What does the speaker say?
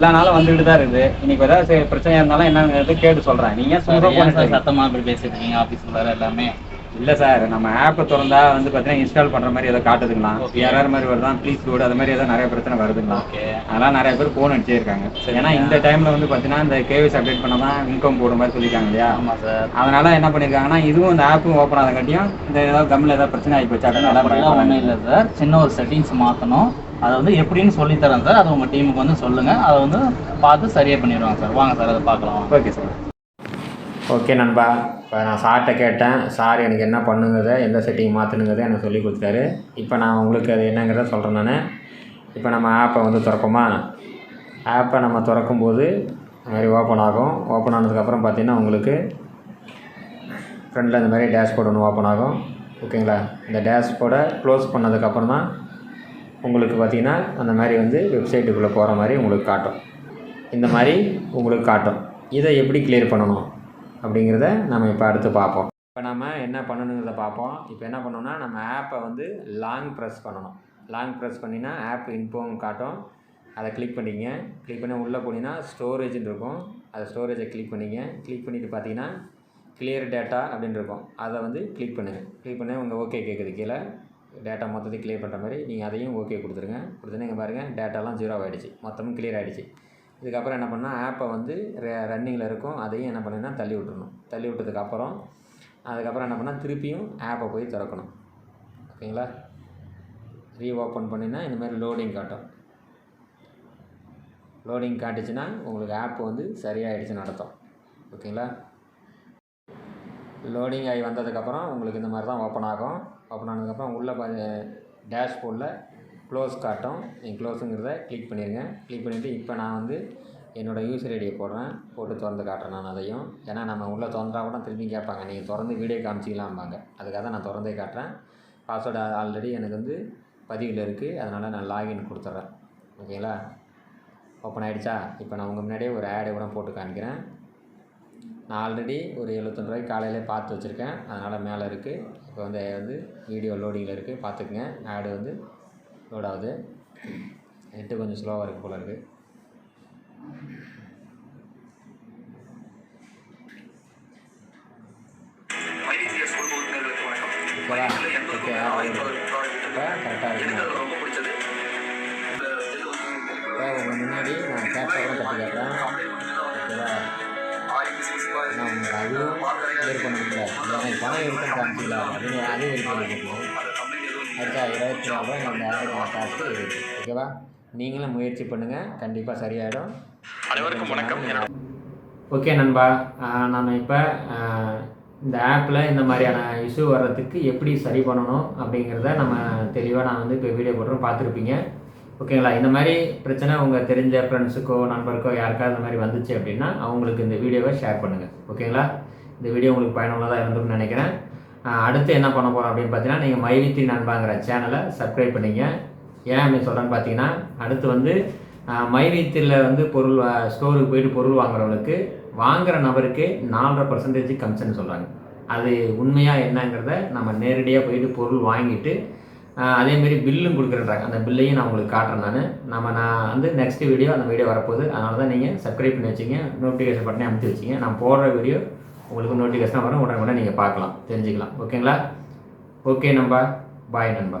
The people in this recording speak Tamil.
எல்லா நாளும் வந்துகிட்டு தான் இருக்குது. இன்னைக்கு ஏதாவது பிரச்சனையா இருந்தாலும் என்னங்கிறது கேட்டு சொல்றேன். நீங்க போன் சத்தமா இப்படி பேசிட்டு இருக்கீங்க? ஆபீஸ் உள்ளார எல்லாமே. இல்ல சார் நம்ம ஆப்பை திறந்தா வந்து பாத்தீங்கன்னா இன்ஸ்டால் பண்ற மாதிரி ஏதோ காட்டுதுங்களா. யாராவது மாதிரி வருதான் ப்ளீஸ் கூட அது மாதிரி ஏதோ நிறைய பிரச்சனை வருதுங்களா அதெல்லாம் நிறைய பேர் போன் அடிச்சே இருக்காங்க ஏன்னா இந்த டைம்ல வந்து பாத்தீங்கன்னா இந்த கேவிஸ் அப்டேட் பண்ணாதான் இன்கம் போடுற மாதிரி சொல்லிருக்காங்க இல்லையா? ஆமா சார். அதனால என்ன பண்ணிருக்காங்கன்னா இதுவும் இந்த ஆப்பும் ஓப்பன் ஆகாட்டியும் இந்த ஏதாவது கம்மில் ஏதாவது பிரச்சனை ஆகி போச்சாட்டம் அப்படிலாம் ஒன்றும் இல்லை சார். சின்ன ஒரு செட்டிங்ஸ் மாற்றணும் அதை வந்து எப்படின்னு சொல்லித் தரேன் சார். அது உங்கள் டீமுக்கு வந்து சொல்லுங்கள் அதை வந்து பார்த்து சரியாக பண்ணிடுவாங்க சார். வாங்க சார் அதை பார்க்கலாம். Okay sir. ஓகே நண்பா. இப்போ நான் சார்கிட்ட கேட்டேன். சார் எனக்கு என்ன பண்ணுங்கிறத எந்த செட்டிங் மாற்றணுங்கிறத எனக்கு சொல்லி கொடுத்தாரு இப்போ நான் உங்களுக்கு அது என்னங்கிறத சொல்கிறேன் நான். இப்போ நம்ம ஆப்பை வந்து திறப்போமா? ஆப்பை நம்ம திறக்கும்போது இந்த மாதிரி ஓப்பன் ஆகும். ஓப்பன் ஆனதுக்கப்புறம் பார்த்தீங்கன்னா உங்களுக்கு ஃப்ரண்டில் இந்த மாதிரி டேஷ்போர்டு ஒன்று ஓப்பன் ஆகும். ஓகேங்களா இந்த டேஷ்போர்டை க்ளோஸ் பண்ணதுக்கப்புறம் தான் உங்களுக்கு பார்த்தீங்கன்னா அந்த மாதிரி வந்து வெப்சைட்டுக்குள்ளே போகிற மாதிரி உங்களுக்கு காட்டும். இந்த மாதிரி உங்களுக்கு காட்டும். இதை எப்படி கிளியர் பண்ணணும் அப்படிங்கிறத நம்ம இப்போ அடுத்து பார்ப்போம். இப்போ நம்ம என்ன பண்ணணுங்கிறத பார்ப்போம். இப்போ என்ன பண்ணணும்னா நம்ம ஆப்பை வந்து லாங் ப்ரெஸ் பண்ணணும். லாங் ப்ரெஸ் பண்ணினா ஆப் இன்ஃபோம் காட்டும். அதை கிளிக் பண்ணிங்க கிளிக் பண்ணி உள்ளே போனீங்கன்னா ஸ்டோரேஜ்னு இருக்கும். அதை ஸ்டோரேஜை கிளிக் பண்ணிங்க. கிளிக் பண்ணிவிட்டு பார்த்தீங்கன்னா கிளியர் டேட்டா அப்படின்னு இருக்கும். அதை வந்து கிளிக் பண்ணுங்கள் கிளிக் பண்ணி உங்கள் ஓகே கேட்குது கீழே டேட்டா மொத்தத்தையும் கிளியர் பண்ணுற மாதிரி நீங்கள் அதையும் ஓகே கொடுத்துருங்க. கொடுத்துன்னு இங்கே பாருங்கள் டேட்டாலாம் ஜீரோ ஆகிடுச்சு மொத்தமும் கிளியர் ஆகிடுச்சு இதுக்கப்புறம் என்ன பண்ணால் ஆப்பை வந்து ரன்னிங்கில் இருக்கும். அதையும் என்ன பண்ணுன்னா தள்ளி விட்டுருணும் தள்ளி விட்டதுக்கப்புறம் அதுக்கப்புறம் என்ன பண்ணால் திருப்பியும் ஆப்பை போய் திறக்கணும். ஓகேங்களா? ரீ ஓப்பன் பண்ணினா இந்த மாதிரி லோடிங் காட்டும். லோடிங் காட்டுச்சுன்னா உங்களுக்கு ஆப் வந்து சரியாயிடுச்சுன்னு நடத்தும் ஓகேங்களா? லோடிங் ஆகி வந்ததுக்கப்புறம் உங்களுக்கு இந்த மாதிரி தான் ஓப்பன் ஆகும். ஓப்பன் ஆனதுக்கப்புறம் உள்ளே பா டேஷ்போர்டில் க்ளோஸ் காட்டும். நீங்கள் க்ளோஸுங்கிறத கிளிக் பண்ணிடுங்க கிளிக் பண்ணிவிட்டு இப்போ நான் வந்து என்னோடய யூசர் ஐடியை போடுறேன். போட்டு திறந்து காட்டுறேன் நான் அதையும். ஏன்னா நம்ம உள்ளே திறந்தா கூட திரும்பி கேட்பாங்க. நீங்கள் திறந்து வீடியோ காமிச்சிக்கலாம்பாங்க. அதுக்காக தான் நான் திறந்தே காட்டுறேன். பாஸ்வேர்டு ஆல்ரெடி எனக்கு வந்து பதிவில் இருக்குது அதனால் நான் லாகின் கொடுத்துட்றேன். ஓகேங்களா? ஓப்பன் ஆகிடுச்சா இப்போ நான் உங்கள் முன்னாடியே ஒரு ஆடை கூட போட்டு காமிக்கிறேன். நான் ஆல்ரெடி ஒரு எழுபத்தொன்று ரூபாய்க்கு காலையிலே பார்த்து வச்சுருக்கேன். அதனால் மேலே இருக்குது இப்போ வந்து வந்து வீடியோ லோடிங்கில் இருக்குது பார்த்துக்குங்க. ஆடு வந்து லோட் ஆகுது. நெட்டு கொஞ்சம் ஸ்லோவாக இருக்குது போல இருக்குது ஓகே இப்போ கரெக்டாக இருக்குங்க முன்னாடி நான் கேப்சா கூட கட்டி காட்டுறேன் அதுவும் கிளியர் பணம் இருக்கும் காமிச்சிங்களா அப்படின்னு அதுவும் வெரிஃபை பண்ணிக்கணும் இருபத்தி நாலு ரூபாய் நம்ம ஆயிரம் காசு ஓகேவா நீங்களும் முயற்சி பண்ணுங்கள் கண்டிப்பாக சரியாயிடும் அனைவருக்கும் வணக்கம். ஓகே நண்பா நம்ம இப்போ இந்த ஆப்பில் இந்த மாதிரியான இஷ்யூ வர்றதுக்கு எப்படி சரி பண்ணணும் அப்படிங்கிறத நம்ம தெளிவாக நான் வந்து இப்போ வீடியோ போட்டுறோம் பார்த்துருப்பீங்க. ஓகேங்களா? இந்த மாதிரி பிரச்சனை உங்கள் தெரிஞ்ச ஃப்ரெண்ட்ஸுக்கோ நண்பருக்கோ யாருக்காவது இந்த மாதிரி வந்துச்சு அப்படின்னா அவங்களுக்கு இந்த வீடியோவை ஷேர் பண்ணுங்கள் ஓகேங்களா? இந்த வீடியோ உங்களுக்கு பயனுள்ளதாக இருந்தும்னு நினைக்கிறேன். அடுத்து என்ன பண்ண போகிறோம் அப்படின்னு பார்த்தீங்கன்னா நீங்கள் மைவித்தி நண்பாங்கிற சேனலை சப்ஸ்கிரைப் பண்ணிங்க. ஏன் அப்படின்னு சொல்கிறேன்னு பார்த்தீங்கன்னா அடுத்து வந்து மைவித்தில் வந்து பொருள் ஸ்டோருக்கு போயிட்டு பொருள் வாங்குறவங்களுக்கு வாங்குற நபருக்கு நாலரை பர்சன்டேஜ் கமிஷன் சொல்கிறாங்க அது உண்மையாக என்னங்கிறத நம்ம நேரடியாக போயிட்டு பொருள் வாங்கிட்டு அதேமாரி பில்லும் கொடுக்குறேன்றாங்க. அந்த பில்லையும் நான் உங்களுக்கு காட்டுறேன் நான். நம்ம நான் வந்து நெக்ஸ்ட் வீடியோ அந்த வீடியோ வரப்போகுது. அதனால தான் நீங்கள் சப்ஸ்கிரைப் பண்ணி வச்சிங்க. நோட்டிஃபிகேஷன் பட்டனே அமுத்தி வச்சிங்க. நான் போடுற வீடியோ உங்களுக்கு நோட்டிஃபிகேஷனாக வரும். உடனே உடனே நீங்கள் பார்க்கலாம். தெரிஞ்சுக்கலாம். ஓகேங்களா ஓகே நண்பா. பாய் நண்பா.